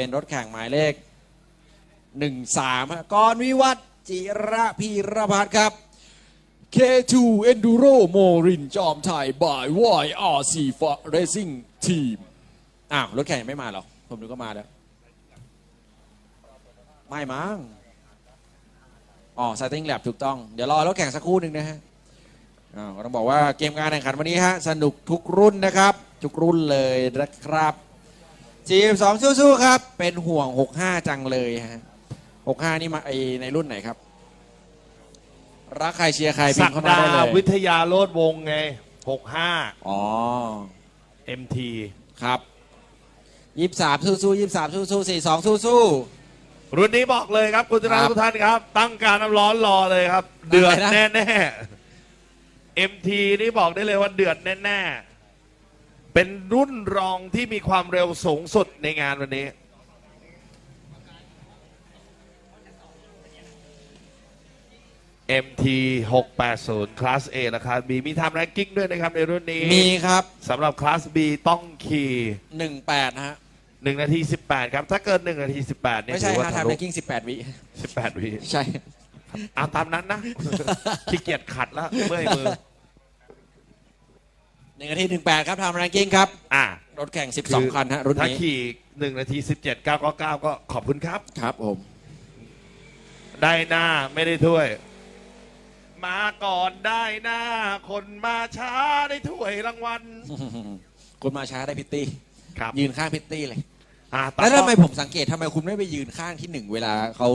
เป็นรถแข่งหมายเลข 13ฮะกรวิวัฒน์จิระพีรพัฒน์ครับ K2 Enduro โมรินจอมไทย by YRC Racing Team อ้าว รถแข่งยังไม่มาหรอ ผมดูก็มาแล้ว ไม่มั้งอ๋อ Setting Lab ถูกต้อง เดี๋ยวรอรถแข่งสักครู่หนึ่งนะฮะอ้าวต้องบอกว่าเกมการแข่งขันวันนี้ฮะ สนุกทุกรุ่นนะครับ ทุกรุ่นเลยนะครับ 42สู้ๆครับ เป็นห่วง 65 จังเลยฮะ65 นี่มาไอในรุ่นไหนครับ รักใครเชียร์ใครพิศัมกพ์เข้ามาดาได้เลยวิทยาโลดวงศ์ไง65อ๋อ MT ครับ23สู้ๆ23สู้ๆ42สู้ รุ่นนี้บอกเลยครับ คุณธนาครับทุกท่านครับ ตั้งการน้ำร้อนรอเลยครับเดือดอะไรนะ แน่ๆ MT นี่บอกได้เลยว่าเดือดแน่ๆ เป็นรุ่นรองที่มีความเร็วสูงสุดในงานวันนี้ MT 680คลาส A นะครับมีมีทำแรงกิ้งด้วยนะครับในรุ่นนี้ๆมีครับ สำหรับคลาส B ต้องขี่ 18นะฮะ1 นาที 18 ครับ ถ้าเกิน 1 นาที 18เนี่ยไม่ใช่ถือว่าฮะทะทำลุแรงกิ้ง18 วิ18 วิใช่ เอาตามนั้นนะ ขี้เกียจขัดแล้วเมื่อยมือ 1นาที18ครับทำแรงกิ้งครับ อะรถแข่ง 12 คันฮะรุ่นถ้านี้ขี่1นาที17 999ก็ขอบคุณครับ ครับผม ได้หน้าไม่ได้ถ้วย มาก่อนได้หน้า คนมาช้าได้ถ้วยรางวัลคุณมาช้าได้พิตตี้ ครับยืนข้างพิตตี้เลย อะตาแล้วกล้ทำองไมผมสังเกตทำไมคุณไม่ไปยืนข้างที่หนึ่งเวลาเขา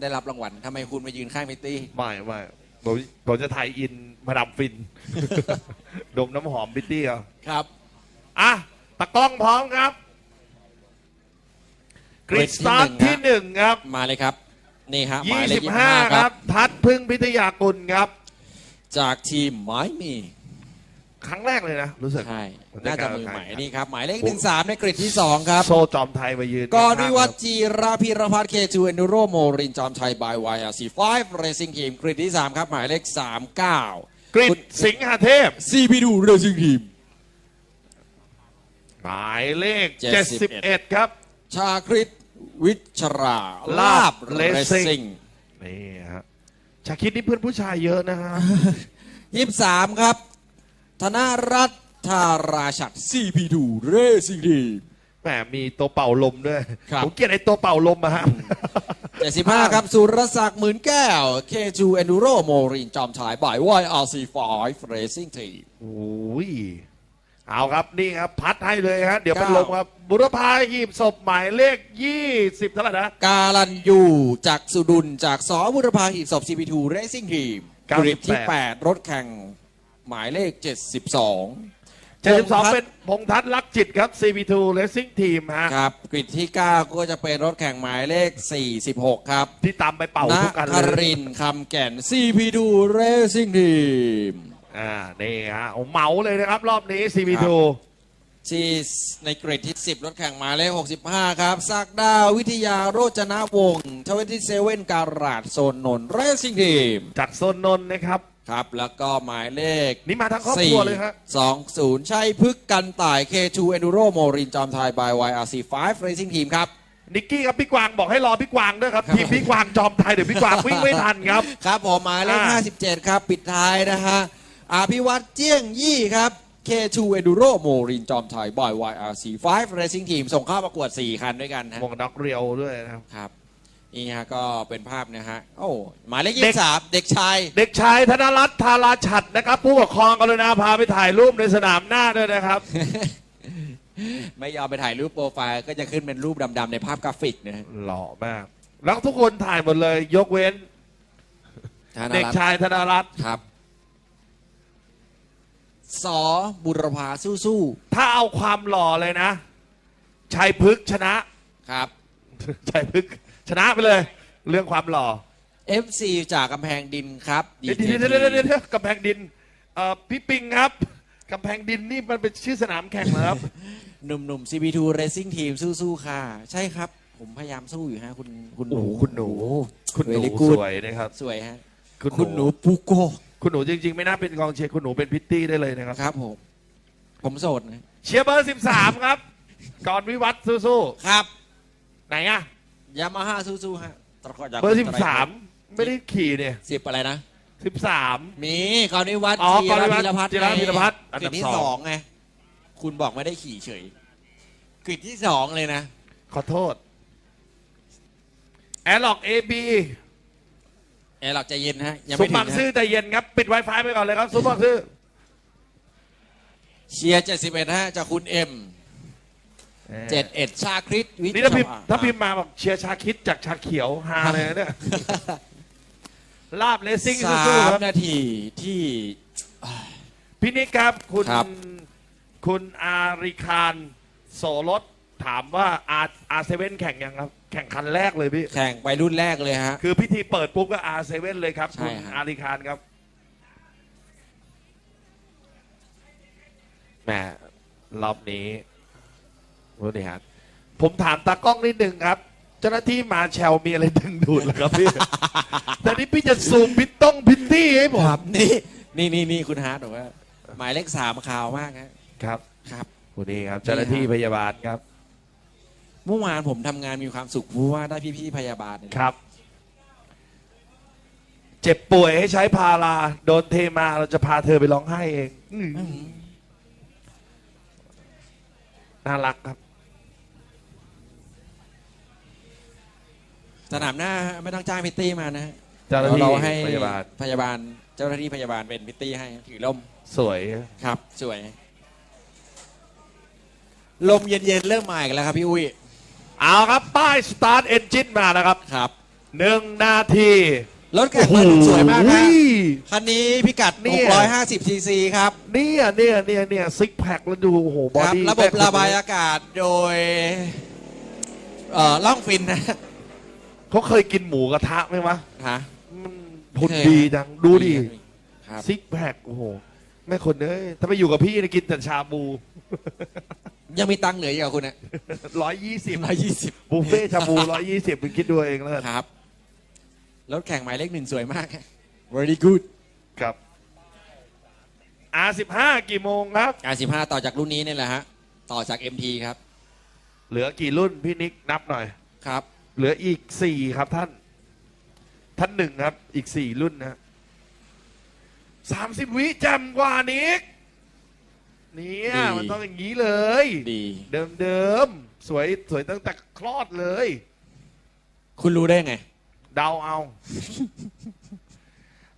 ได้รับรางวัลทำไมคุณไปยืนข้างพิตตี้ ไม่ไม่ผมผมจะถ่ายอิน มาดามฟิน ดมน้ำหอมบิตตี้เหรอครับ อะตะกล้องพร้อมครับกริดสตาร์ทที่ที่หหนึ่นึ่งงครับมาเลยครับ นี่ฮะหมายเลข25 25 คครัรับ บ ทัดพึ่งพิทยากุลครับ จากทีมไม้มีครั้งแรกเลยนะ รู้สึกใช่ผมน่าจะได้การมือใหม่ครับนี่ครับ หมายเลข13ในกริดที่2ครับ โซจอมไทยมายืนกรวิวัฒข้างน์จีราพีรพัฒน์เคจูเอนดูโรโมรินจอมไทยบายวายอาร์ซีไฟเรซิ่งทีมกริดที่ 3 ครับ หมายเลข 39ๆ กริดสิงหาเทพ ซีพีดูเรซิ่งทีม หมายเลข 71 71 ครับ ชาคริตวิชราลาบเร Racing ซิ่งนี่ฮะชาคิดนี่เพื่อนผู้ชายเยอะนะฮะ ยี่สามครับ ธนรัตน์ธาราชัด CP2 Racing Team แหมมีตัวเป่าลมด้วย ครับ ผมเกลียดไอ้ตัวเป่าลมอะฮะ 75 ครับ สุรศักดิ์หมื่นแก้ว K2 Enduro โมรินจอมชายบ่าย YRC5 Racing Team โอ้ยเอาครับนี่ครับ พัดให้เลยฮะ เดี๋ยวเป็นเก้าลมครับ บุรพาหีบศพหมายเลข 20เท่าไหร่นะ การันยูจากสุดุลจากสอบุรพาหีบศพ CP2 Racing Team 98กริปที่ 8 รถแข่งหมายเลข 72 72 เป็นพงษ์ทัศน์ลักจิตครับ CP2 Racing Team ฮะ ครับกริดที่ 9 ก็จะเป็นรถแข่งหมายเลข 46 ครับที่ตามไปเป่าทุกกันนเลคยรินทร์คำแก่น CP2 Racing Team อ่านี่ฮะเอาเหมาเลยนะครับ รอบนี้ CP2 ที่ในเกรดที่ 10 รถแข่งหมายเลข 65 ครับซักดาววิทยาโรจนวงศ์ทเวนตี้เซเว่นการาดโซนนนเรซิ่งทีมจากโซนนนท์นะครับ ครับ แล้วก็หมายเลขนี่มาทั้งครอบครัวเลยฮะ420ใช่พึกกันต่าย K2 Enduro โมรินจอมไทย by YRC5 Racing Team ครับ นิกกี้ครับพี่กวางบอกให้รอพี่กวางด้วยครับทีมพี่กวางจอมไทยเดี๋ยวพี่กวางวิ่งไม่ทันครับ ครับผมหมายเลข อ่า 57 ครับ ปิดท้ายนะฮะอภิวัตเจี้ยงยี่ครับ K2 Enduro โมรินจอมไทย by YRC5 Racing Team ส่งเข้าประกวด 4 คันด้วยกันฮะหมวกน็อกเรียวด้วยนะครับ ครับ นี่ฮะก็เป็นภาพนะฮะโอ้หมายเลขเด็ก23เด็กชายเด็กชายธนรัตน์ธาราชัดนะครับ ผู้ปกครองกรุณาพาไปถ่ายรูปในสนามหน้าด้วยนะครับ ไม่ยอมไปถ่ายรูปโปรไฟล์ก็จะขึ้นเป็นรูปดำๆในภาพกราฟิกนะฮะหล่อมาก แล้วทุกคนถ่ายหมดเลย ยกเว้น ธนเด็กรัตน์ชายธนรัตน์ครับสอบุรพาสู้ถ้าเอาความหล่อเลยนะชัยพฤกษ์ชนะ ๆครับ ชัยพฤกษ์ ชนะไปเลย เรื่องความหล่อ FC จากกำแพงดินครับ เดี๋ยว DJT เดี๋ยวเดี๋ยวเดี๋ยวเดี๋ยวกำแพงดินเอ่อพี่ปิงครับกำแพงดินนี่มันเป็นชื่อสนามแข่งเหรอครับ หนุ่มๆ CP2 Racing Team สู้ๆ ค่ะ ใช่ครับ ผมพยายามสู้อยู่ฮะ คุณคุณหนูโอ้โหคุณหนู คุณหนู Very good สวยนะครับ สวยฮะคุณคุณหนูปูโกคุณหนูจริง ๆ ไม่น่าเป็นกองเชียร์คุณหนูเป็นพิตตี้ได้เลยนะครับ ครับผม ผมโสดนะเชียร์เบอร์ 13 ครับ ก่อนวิวัฒน์สู้ครับไหนอะ ยามาฮ่าสู้ๆฮะตะกจากเบอร์สิบสามไม่ได้ขี่เนี่ยสิบอะไรนะสิบสามมีกรณิวัฒน์อ๋อจีกรณิรวัฒน์พีรพัฒน์จิรพีรพัฒน์อันดับกฤษที่สองสองไงคุณบอกไม่ได้ขี่เฉยกฤษที่สองเลยนะ ขอโทษ แอร์ล็อกเอบีเออหลักใจเย็นฮะยังสุไม่ถึบังงนะซื้อแต่เย็นครับ ปิด Wi-Fi ไปก่อนเลยครับสุบังซื้อเชียร์เจ็ดสิบเอ็ดฮะจากคุณเอ็ม เจ็ดเอ็ดชาคริสวิทย์นี่ถ้าพิมพ์ชวถ้าพิมพ์มาแบบเชียร์ชาคิดจากชาเขียวฮาเลยนะเนี่ยลาบเลสซิ่งสาสู้ๆมครับนาทีที่ พี่นิกครับคุณ ครับ คุณอาริคารโสรสถามว่าอาอาเซเว่นแข่งยังครับ แข่งคันแรกเลยพี่ แข่งไปรุ่นแรกเลยฮะ คือพิธีเปิดปุ๊บก็อาเซเว่นเลยครับ ใช่คุณฮะ อาริคารครับ แหมรอบนี้ รู้ดิฮะผมถามตากล้องนิดนึงครับ เจ้าหน้าที่มาแชลมีอะไรดึงดูดเหรอครับพี่ แต่นี่พี่จะซูมพิตต้องพิตตี้ให้ผมครับนี่นี่นี่นี่คุณฮาร์ดบอกว่า หมายเลขสามข่าวมากฮะครับครับ คุณนี่ครับ เจ้าหน้าที่พยาบาลครับเมื่อวานผมทำงานมีความสุขเพราะว่าได้พี่ๆพยาบาลเนี่ยครับ เจ็บป่วยให้ใช้พาราโดนเทมาเราจะพาเธอไปร้องไห้เองอืมอืมน่ารักครับ สนามหน้าฮะไม่ต้องจ้างพิตตี้มานะฮะเจ้าหน้าที่เราให้พยาบาลพยาบาลเจ้าหน้าที่พยาบาลเป็นพิตตี้ให้ถือล่มสวย ครับ สวย ลมเย็นๆเริ่มมาอีกแล้วครับพี่อุ้ยเอาครับ ป้ายสตาร์ทเอนจินมาแล้วครับครับหนึ่งนาทีรถแข่งมาดูสวยมากโอ้ฮะโหคันนี้พิกัด เนี่ย 650ซีซีครับเนี่ยเนี่ยเนี่ยเนี่ยซิกแพคแล้วดู โอ้โห บอครับดี้ระบบระบายอากาศโดยเอ่อล่องฟินนะ เขาเคยกินหมูกระทะไหมวะฮะ มันหุ่นดีจัง ดูดิ ครับ ซิกแพคโอ้โห แม่คนเอ้ยถ้าไปอยู่กับพี่เนี่ยกินแต่ชาบู ยังมีตังค์เหลืออยู่กับคุณนะร้อยยี่สิบร้อยยี่สิบบุฟเฟ่ชาบูร้อยยี่สิบมึงคิดดูเองแล้วกันครับ รถแข่งหมายเลขหนึ่งสวยมากฮะ very good ครับ R15 กี่โมงครับ R15 ต่อจากรุ่นนี้นี่แหละฮะ ต่อจาก MT ครับ เหลือกี่รุ่นพี่นิกนับหน่อย ครับ เหลืออีกสี่ครับท่าน ท่านหนึ่งครับ อีกสี่รุ่นนะสามสิบวิจำกว่านิกเนี่ยดี มันต้องอย่างนี้เลย ดี เดิมเดิมๆสวยสวยตั้งแต่คลอดเลย คุณรู้ได้ไง เดาเอา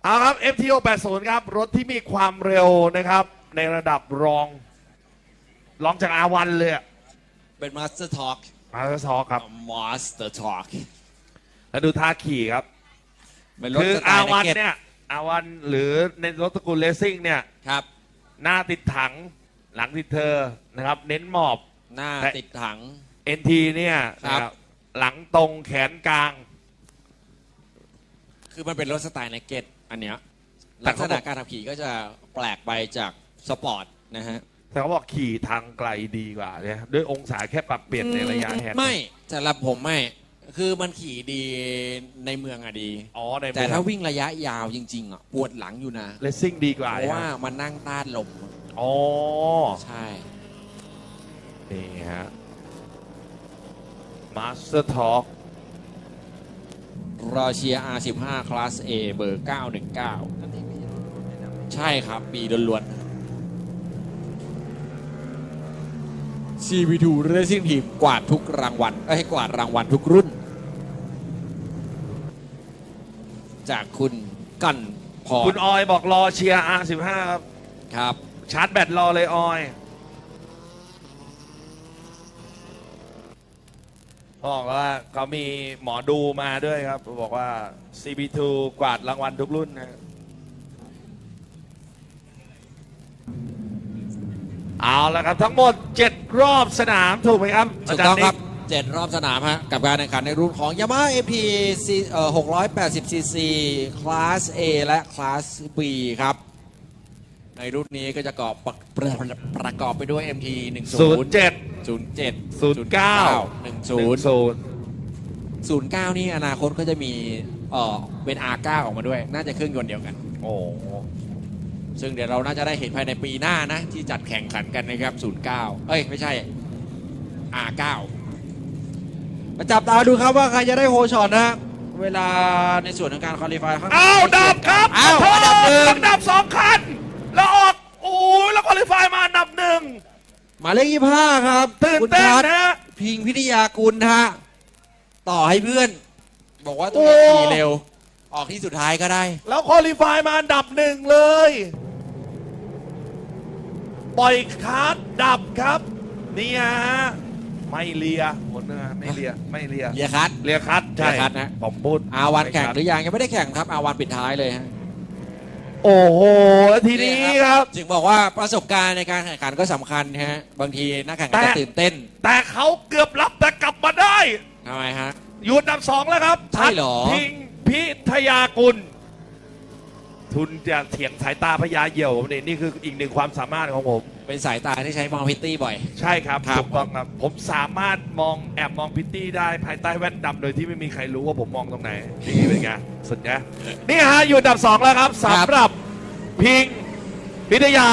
เอาครับ FTO 80 ครับ รถที่มีความเร็วนะครับ ในระดับรอง รองจาก R1 เลยอะเป็น Master Talk มาสซอครับ Master Talk แล้วดูท่าขี่ครับ เป็นรถคือสไตล์ R1 นักเก็ตเนี่ย R1 หรือในรถตระกูลเลสซิ่งเนี่ย ครับ หน้าติดถังหลังติดเธอนะครับ เน้นหมอบ หน้าแต่ ติดถัง NT เนี่ยครับ นะหลังตรงแขนกลาง คือมันเป็นรถสไตล์นักเก็ตอันเนี้ยแต่ลักเขาษบณะอก การขับขี่ก็จะแปลกไปจากสปอร์ตนะฮะ แต่เขาบอกขี่ทางไกลดีกว่าเนี่ยด้วยองศาแค่ปรับเปลี่ยนในระยะแหกไม่สำหรับผมไม่ คือมันขี่ดีในเมืองอะดี อ๋อในแต่ถ้าวิ่งระยะยาวจริงๆอะปวดหลังอยู่นะ เลสซิ่งดีกว่าเพราะว่าเนี่ยมันนั่งต้านลมอ๋อใช่นี่ฮะ Master Talk รอเชียร์ R15 คลาส A เบอร์ 919 ใช่ครับ ปีล้วนๆ CV2 Racing Team กวาดทุกรางวัลเอ้ยกวาดรางวัลทุกรุ่น จากคุณกันพรคุณออยบอกรอเชียร์ R15 ครับ ครับ ชาร์จแบตรอเลยออยบอกว่าเขามีหมอดูมาด้วยครับ บอกว่า CB2 กวาดรางวัลทุกรุ่นนะ เอาละครับทั้งหมด 7 รอบสนามถูกไหมครับถูกาจาต้องนิครับเจ็ดรอบสนามฮะกับการแข่งขันในรุ่นของ Yamaha AP เอ่อ 680cc คลาส A และคลาส B ครับ ในรุ่นนี้ก็จะประกอบประประประกอบไปด้วย MT 10 07 07 09 10 09 นี่อนาคตก็จะมีเอ่อเป็น R9 ออกมาด้วย น่าจะเครื่องยนต์เดียวกัน โอ้ ซึ่งเดี๋ยวเราน่าจะได้เห็นภายในปีหน้านะ ที่จัดแข่งขันกันนะครับ 09 เอ้ย ไม่ใช่ R9 มาจับตาดูครับว่าใครจะได้โฮช็อตนะฮะเวลาในส่วนของการคอลี่ฟายอ้าวดับครับอ้าวขออันโทดับษหนึ่งต้องดับสองคัน แล้วออกโอ้ยแล้วคอลิฟายมาอันดับหนึ่งหมายเลขยี่ห้าครับตื่นคุณเต้นทัศน์นะพิงพิทยากุลนะฮะต่อให้เพื่อน บอกว่าต้องโอ้ขี่เร็ว ออกที่สุดท้ายก็ได้ แล้วคอลิฟายมาอันดับหนึ่งเลย ปล่อยคาร์ดดับครับเนี่ยฮะไม่เลียหมดนะไม่เลียไม่เลียเลียคัด เลียคัดใช่เลียคัดนะ ผมพูดอาวันแข่งคัดหรือยังยังไม่ได้แข่งครับ อาวันปิดท้ายเลยฮะโอ้โหแล้วทีนี้ครับจึงบอกว่าประสบการณ์ในการแข่งขันก็สำคัญฮะบางทีนักแข่งขันแต่ก็ตื่นเต้น แต่เขาเกือบรับแต่กลับมาได้ทำไมฮะอยู่อันดับสองแล้วครับใช่เหรอทัดพิงพิทยากุล ทุนจะเถียงสายตาพญาเหยี่ยวผมนี่นี่คืออีกหนึ่งความสามารถของผม เป็นสายตาที่ใช้มองพิตตี้บ่อย ใช่ครับครับ ถูกต้องครับ ผมสามารถมองแอบมองพิตตี้ได้ภายใต้แว่นดำโดยที่ไม่มีใครรู้ว่าผมมองตรงไหนนี่เป็นไงสุดนะนี่ฮะอยู่อันดับสองแล้วครับสำหรับพิงพิทยา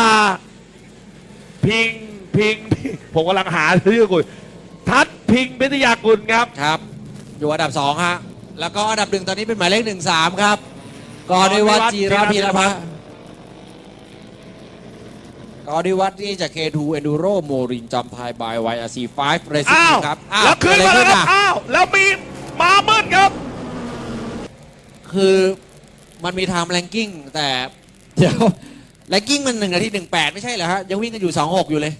พิงพิงพิงผมกำลังหาชื่อกุยทัดพิงพิทยากุลครับ ครับ อยู่อันดับสองฮะแล้วก็อันดับหนึ่งตอนนี้เป็นหมายเลขหนึ่งสามครับ กอดิวัฒน์จีรพีรพัฒน์กอดิวัฒน์นี่จาก K2 Enduro โมรินจำพายบาย YRC5 Racing อ้าว Team ครับแล้วขึ้นมาเกิแล้วดอะไรครับอะอ้าวแล้วมีมามืดครับ คือมันมีไทม์แรงกิ้งแต่เดี๋ยวแรงกิ้งมันหนึ่งนาทีหนึ่งแปดไม่ใช่เหรอฮะ ยังวิ่งกันอยู่สองหกอยู่เลย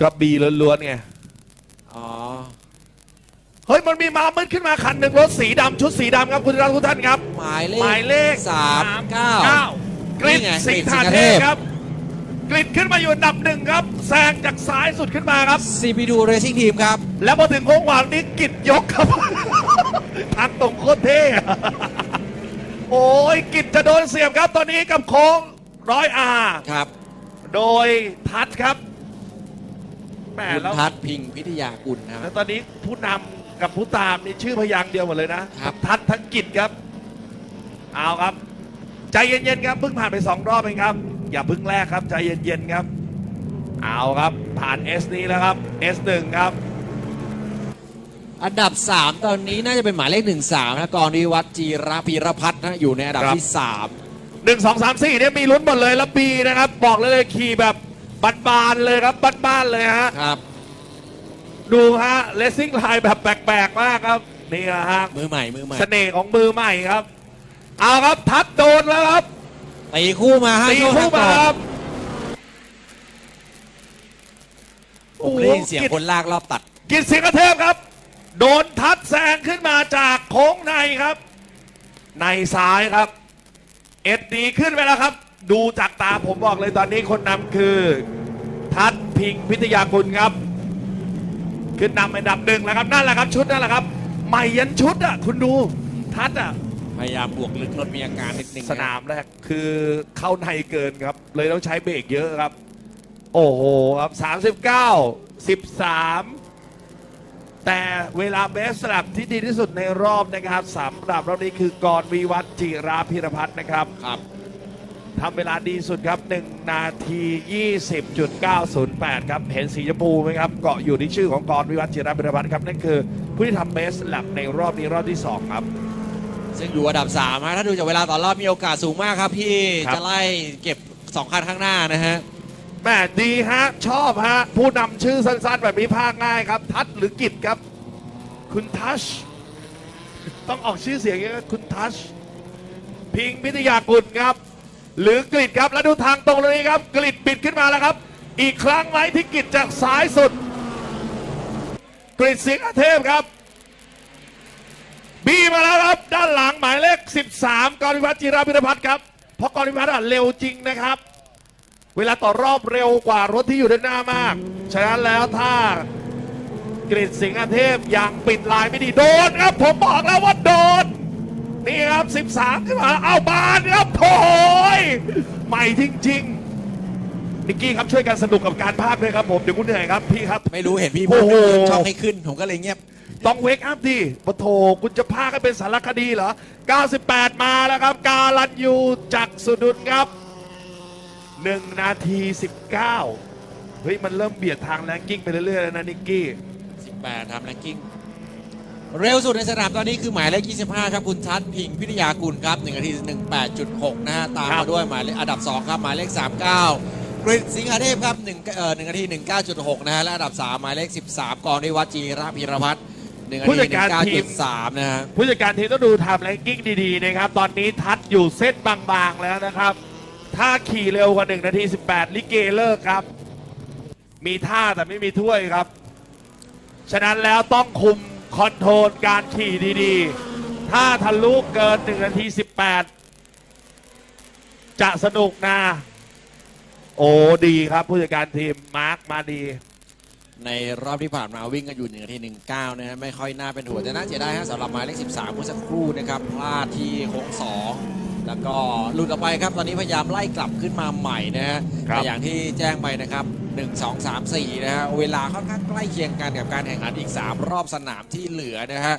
กระบี่ล้วนๆไง อ๋อ เฮ้ยมันมีมามืดขึ้นมาคันหนึ่งรถสีดำชุดสีดำครับคุณทุกท่านครับ หมายเลขหมายเลขสามเก้ากริดนี่ไงสิงกฤษหาสิงหเทเทพพครับกริดขึ้นมาอยู่อันดับหนึ่งครับแซงจากซ้ายสุดขึ้นมาครับ CP2 Racing Team ครับ แล้วพอถึงโค้งหวางนี้กิดยกครับ ทางตรงโคตรเท่อะโอ้ยกิดจะโดนเสียบครับตอนนี้กับโค้งร้อยอาครับ โดยทัดครับแหมคุณแล้วทัศน์พิงพิทยากุลนะคแล้รับวตอนนี้ผู้นำ กับผู้ตามนี่ชื่อพยางค์เดียวหมดเลยนะครับ ทัดทั้งกิจครับ เอาครับ ใจเย็นๆครับเพิ่งผ่านไปสองรอบเองครับ อย่าเพิ่งแรกครับ ใจเย็นๆครับ เอาครับผ่าน S นี้แล้วครับ S1 ครับ อันดับ 3 ตอนนี้น่าจะเป็นหมายเลข1 3นะกรดิวัฒน์จีรพีรพัฒน์นะอยู่ในอันดับครับ ที่หนึ่งสองสามสี่เนี่ยมีลุ้นหมดเลยแล้วปีนะครับ บอกเลยเลยขี่แบบบานๆเลยครับบ้านๆเลยฮะ 3 ครับ ดูฮะเลสซิ่งไลน์แบบแปลกๆมากครับนี่นะฮะมือใหม่มือใหม่เสน่ห์ของมือใหม่ครับ เอาครับทัดโดนแล้วครับตีคู่มาฮะตีช่วงคู่มาก่อนครับผมได้ยินเสียงคนลากรอบตัด กิจสิงห์เทพครับ โดนทัดแซงขึ้นมาจากโค้งในครับ ในซ้ายครับ เอ็ดดีขึ้นไปแล้วครับ ดูจากตาผมบอกเลยตอนนี้คนนำคือ ทัดพิงพิทยากุลครับ ขึ้นนำอันดับหนึ่งแล้วครับนั่นแหละครับชุดนั่นแหละครับใหม่ยันชุดอะคุณดูทัดอะพยายามบวกลึกรถมีอาการนิดนึงสนามแรกคือเข้าในเกินครับ เลยต้องใช้เบรกเยอะครับ โอ้โหครับ 39 13 แต่เวลาเบสสลับที่ดีที่สุดในรอบนะครับสำหรับรอบนี้คือกรวิวัฒน์จิราพิรพัฒน์นะครับครับ ทำเวลาดีสุดครับ 1 นาที 20.908 ครับ เห็นสีชมพูไหมครับ เกาะอยู่ที่ชื่อของกรวิวัฒน์จิราพิรพัฒน์ครับ นั่นคือผู้ที่ทำเบสสลับในรอบนี้รอบที่ 2 ครับ ซึ่งอยู่อันดับ3ฮะถ้าดูจากเวลาต่อรอบมีโอกาสสูงมากครับพี่ครับ จะไล่เก็บ2คันข้างหน้านะฮะแม่ดีฮะ ชอบฮะ ผู้นำชื่อสั้นๆ แบบนี้ภาคง่ายครับ ทัศน์หรือกิจครับ คุณทัช ต้องออกชื่อเสียงอย่างนี้คุณทัช พิงพิทยากุลครับ หรือกริดครับแล้วดูทางตรงเลยครับ กริดบิดขึ้นมาแล้วครับ อีกครั้งไหมที่กริดจากซ้ายสุด กริดสิงห์เทพครับ บีมาแล้วครับ ด้านหลังหมายเลข 13 กรวิวัฒน์จิราพิรพัฒน์ครับ เพราะกรวิวัฒน์อะเร็วจริงนะครับ เวลาต่อรอบเร็วกว่ารถที่อยู่ด้านหน้ามาก ฉะนั้นแล้วถ้ากฤษสิงห์เทพยังปิดลายไม่ดีโดนครับ ผมบอกแล้วว่าโดนนี่ครับ 13 ขึ้นมาเอาบานครับโถ ใหม่จริงๆนิกกี้ครับช่วยกันสนุกกับการพากย์ด้วยครับผมเดี๋ยวคุณเหนื่อยครับพี่ครับ ไม่รู้เห็นพี่โอ้พูดโหช่องให้ขึ้น ผมก็เลยเงียบ ต้องเวกอัพดิปะโถคุณจะพากันเป็นสารคดีเหรอ 98 มาแล้วครับ กาลันยูจากสุดุลครับ 1 นาที 19 เฮ้ย มันเริ่มเบียดทางแรงกิ้งไปเรื่อยๆแล้วนะนิกกี้ 18ทำแรงกิ้ง เร็วสุดในสนามตอนนี้คือหมายเลข 25 ครับ คุณชัดพิงพิทยากุลครับ1นาที 18.6 นะฮะ ตามมาด้วยหมายเลขอันดับ 2 ครับ หมายเลข 39กฤษสิงหาเทพครับ1เอ่อ1นาที 19.6 นะฮะ และอันดับ 3 หมายเลข 13 กรณิวัฒน์จีระพีรพัฒน์1นาผู้ทีจัดการทีม 19.3 นะฮะ ผู้จัดการทีมต้องดูไทม์แรงกิ้งดีๆนะครับ ตอนนี้ทัดอยู่เส้นบางๆแล้วนะครับ ถ้าขี่เร็วกว่า 1 นาที 18 ลิเกเลิกครับ มีท่าแต่ไม่มีถ้วยครับ ฉะนั้นแล้วต้องคุม คอนโทรลการขี่ดีๆ ถ้าทะลุเกิน 1 นาที 18 จะสนุกนะ โอ้ดีครับผู้จัดการทีม มาร์คมาดี ในรอบที่ผ่านมาวิ่งกันอยู่1นาที19นะฮะไม่ค่อยน่าเป็นห่วงแต่น่าเสียดายฮะสำหรับหมายเลข13เมื่อสักครู่นะครับพลาดที่โค้งสอง แล้วก็หลุดออกไปครับ ตอนนี้พยายามไล่กลับขึ้นมาใหม่นะฮะครับ แต่อย่างที่แจ้งไปนะครับ 1 2 3 4 นะฮะ เวลาค่อนข้างใกล้เคียงกันกับการแข่งขันอีก 3 รอบสนามที่เหลือนะฮะ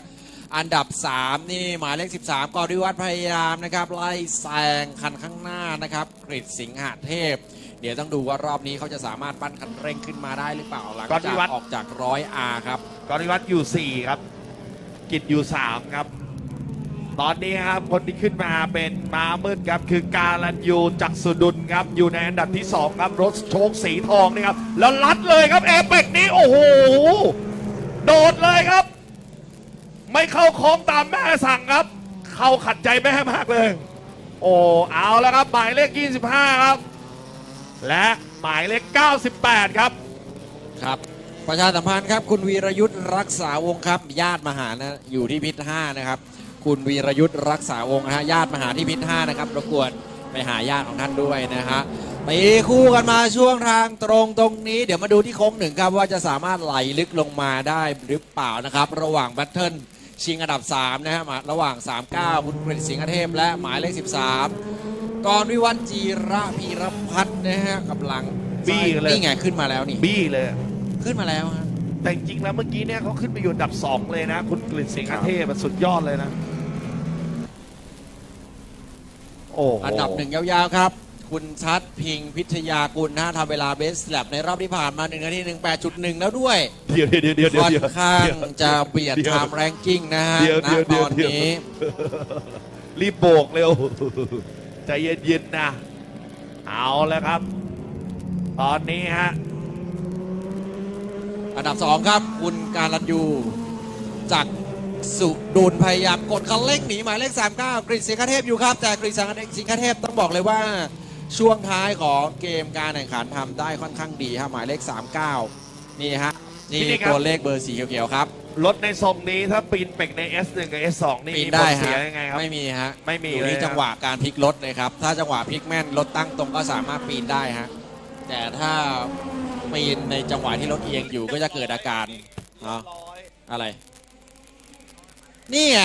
อันดับ 3 นี่หมายเลข 13กอริวัฒน์พยายามนะครับ ไล่แซงคันข้างหน้านะครับกฤษสิงหเทพ เดี๋ยวต้องดูว่ารอบนี้เขาจะสามารถปั้นคันเร่งขึ้นมาได้หรือเปล่าหลังกอริจากวัฒน์ออกจากร้อยอาครับกรณิวัฒน์อยู่ 4 ครับ กิจอยู่ 3 ครับ ตอนนี้ครับคนที่ขึ้นมาเป็นม้ามืดครับคือการันยูจักรสุดุลครับอยู่ในอันดับที่ 2 ครับ รถโชคสีทองนี่ครับ แล้วลัดเลยครับเอเปกนี้โอ้โห โดดเลยครับ ไม่เข้าโค้งตามแม่สั่งครับ เข้าขัดใจแม่มากเลย โอ้เอาแล้วครับ หมายเลข 25 ครับ และหมายเลข 98 ครับครับประชาสัมพันธ์ครับ คุณวีรยุทธ์รักษาวงครับญาติมาหานะอยู่ที่พิษ5นะครับ คุณวีรยุทธ์รักษาวงศ์นะฮะญาติมาหาที่พิษ5นะครับรบกวนไปหาญาติของท่านด้วยนะฮะตีคู่กันมาช่วงทางตรงตรงนี้ เดี๋ยวมาดูที่โค้งหนึ่งครับว่าจะสามารถไหลลึกลงมาได้หรือเปล่านะครับ ระหว่างแบทเทิลชิงอันดับ 3 นะฮะมาระหว่าง 39คุณกฤษสิงหเทพและหมายเลข 13 กรวิวัฒน์จีระพีรพัฒน์นะฮะกำลังบี้กันเลยนี่ไงขึ้นมาแล้วนี่บี้เลย ขึ้นมาแล้วฮะแต่จริงๆแล้วเมื่อกี้เนี่ยเขาขึ้นไปอยู่อันดับ 2 เลยนะ คุณกฤษสิงห์เทพอะสุดยอดเลยนะ โอ้โหอันดับหนึ่งยาวๆครับ คุณชัดพิงพิทยากุลนะฮะทำเวลาเบสแลบในรอบที่ผ่านมา1นาที18.1 แล้วด้วยเดี๋ยวเดี๋ยวเดี๋ยวเดี๋ยวค่อนเดี๋ยว ข้างเดี๋ยวจะเบียดเดี๋ยว ไทม์แรงกิ้งนะฮะเดี๋ยวณเดี๋ยวตเดี๋ยวอนเดี๋ยวนี้รีบโบกเร็ว ใจเย็นๆนะ เอาแล้วครับ ตอนนี้ฮะ อันดับ 2 ครับ คุณการันยูจาก สุดุลพยายามกดคันเร่งหนีหมายเลข 39 กฤษสิงหเทพอยู่ครับ แต่กฤษสิงหเทพต้องบอกเลยว่าช่วงท้ายของเกมการแข่งขันทำได้ค่อนข้างดีครับหมายเลข 39 นี่ฮะนี่นี่ครับตัวเลขเบอร์สีเขียวๆครับ รถในทรงนี้ถ้าปีนเป็กใน S1 กับ S2 นี่ปีมีนผได้ลเสีฮะยยังไงครับไม่มีฮะไม่มีอยู่เลยที่นะจังหวะการพลิกรถเลยครับ ถ้าจังหวะพลิกแม่นรถตั้งตรงก็สามารถปีนได้ฮะแต่ถ้าปีนในจังหวะที่รถเอียงอยู่ก็จะเกิดอาการเนาะอะไร นี่ไง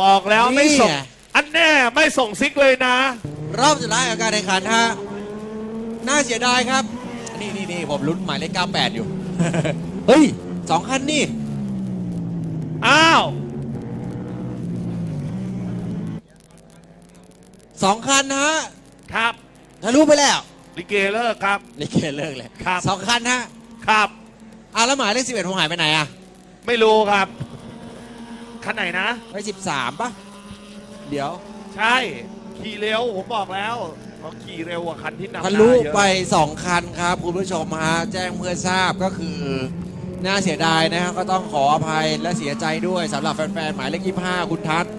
บอกแล้วไม่ส่ง นี่ไง อันแน่ไม่ส่งซิกเลยนะ รอบสุดท้ายของการแข่งขันฮะน่าเสียดายครับ นี่นี่นี่ผมลุ้นหมายเลข98 อยู่ เฮ้ยสองคันนี่ อ้าว สองคันนะฮะครับ ทะลุไปแล้วลิเกเลิกครับ ลิเกเลิกเลยครับ สองคันฮะครับอะแล้วหมายเลข11ผมหายไปไหนอะไม่รู้ครับ คันไหนนะ ไป13ปะเดี๋ยวใช่ ขี่เร็วผมบอกแล้วเขาขี่เร็วกว่าคันที่นำหน้าทะลุเยอะไป2คันครับ คุณผู้ชมฮะแจ้งเพื่อทราบก็คือ น่าเสียดายนะฮะก็ต้องขออภัยและเสียใจด้วยสำหรับแฟนๆ หมายเลข25 คุณทัศน์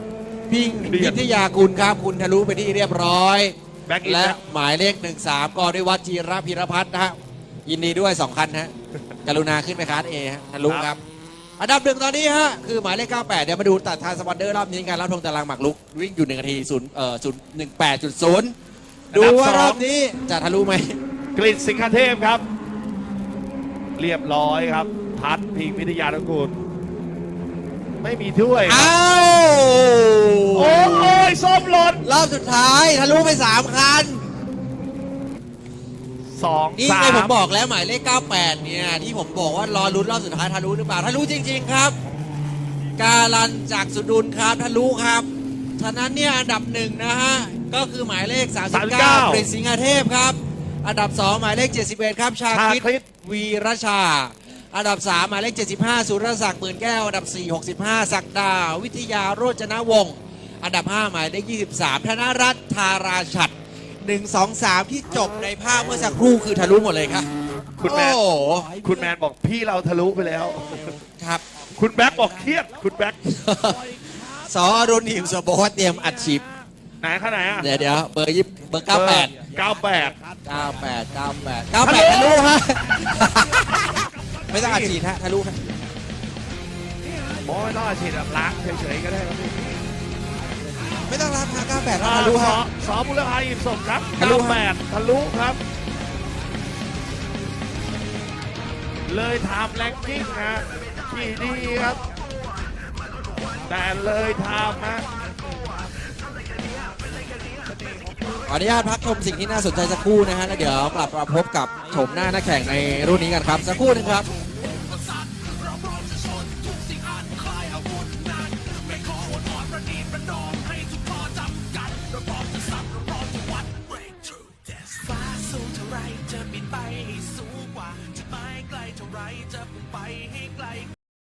พิงพิทยากุลครับ คุณทะลุไปที่เรียบร้อยแบ็กอินและแล้วหมายเลข 13กอด้วยวัดจีรพิรพัฒน์นะฮะยินดีด้วย 2 คันฮะกรุณาขึ้นไปคาร์ดเอฮะทะลุครับ อันดับหนึ่งตอนนี้ฮะคือหมายเลข 98 เดี๋ยวมาดูตัดทางสปอนเดอร์รอบนี้การรับธงตารางหมากรุกวิ่งอยู่1นาที0เอ่อ0 18.0 ดูว่ารอบนี้จะทะลุไหมกฤษสิงห์เทพครับ เรียบร้อยครับพัดพิงวิทยานุกูล ไม่มีถ้วยครับอ้าวโอ้ยส้มหล่นรอบสุดท้ายทะลุไป 3 คัน สองนี่สาไงผมมบอกแล้วหมายเลข 98 เนี่ย ที่ผมบอกว่ารอลุ้นรอบสุดท้ายทะลุหรือเปล่าทะลุจริง ๆ ครับ การันจากสุดุลครับทะลุครับฉะนั้นเนี่ยอันดับหนึ่งนะฮะ ก็คือหมายเลข 39 39กฤษสิงหเทพครับ อันดับ 2 หมายเลข 71 ครับ ชาชาคิดคริตวีรชา อันดับ 3 หมายเลข 75 สุรศักดิ์หมื่นแก้ว อันดับ 4 65 ศักดา วิทยาโรจนวงศ์ อันดับ 5 หมายเลข 23 ธนรัตน์ธาราชัด 1 2 3ที่จบในภาพเมื่อสักครู่คือทะลุหมดเลยครับคุณแมนโอ้โหคุณแมนบอกพี่เราทะลุไปแล้ว ครับ คุณแบ็คบอกเครียด คุณแบ็คสอรุณหิมสบอกว่าเตรียมอัดฉีดไหนข้างไหนอะเดี๋ยวเดี๋ยวเบอร์ยี่เบอร์98เก้าแปด98 98 98ทะลุฮะไม่ต้องอัดฉีดฮะทะลุฮะโอ้ยต้องอาชีพแบบล้างเฉยๆก็ได้ครับพี่ ไม่ต้องรับฮะ98แล้วอ่าทะลุสอฮะ สอบุรพายิมสมครับทะลุเก้าแปดทะลุครับ เลยไทม์แรงกิ้งฮะที่ดีครับ แต่เลยไทม์ฮะขออนุญาตพักชมสิ่งที่น่าสนใจสักครู่นะฮะแล้วเดี๋ยวกลับมาพบกับชมหน้านักแข่งในรุ่นนี้กันครับสักครู่หนึงครับ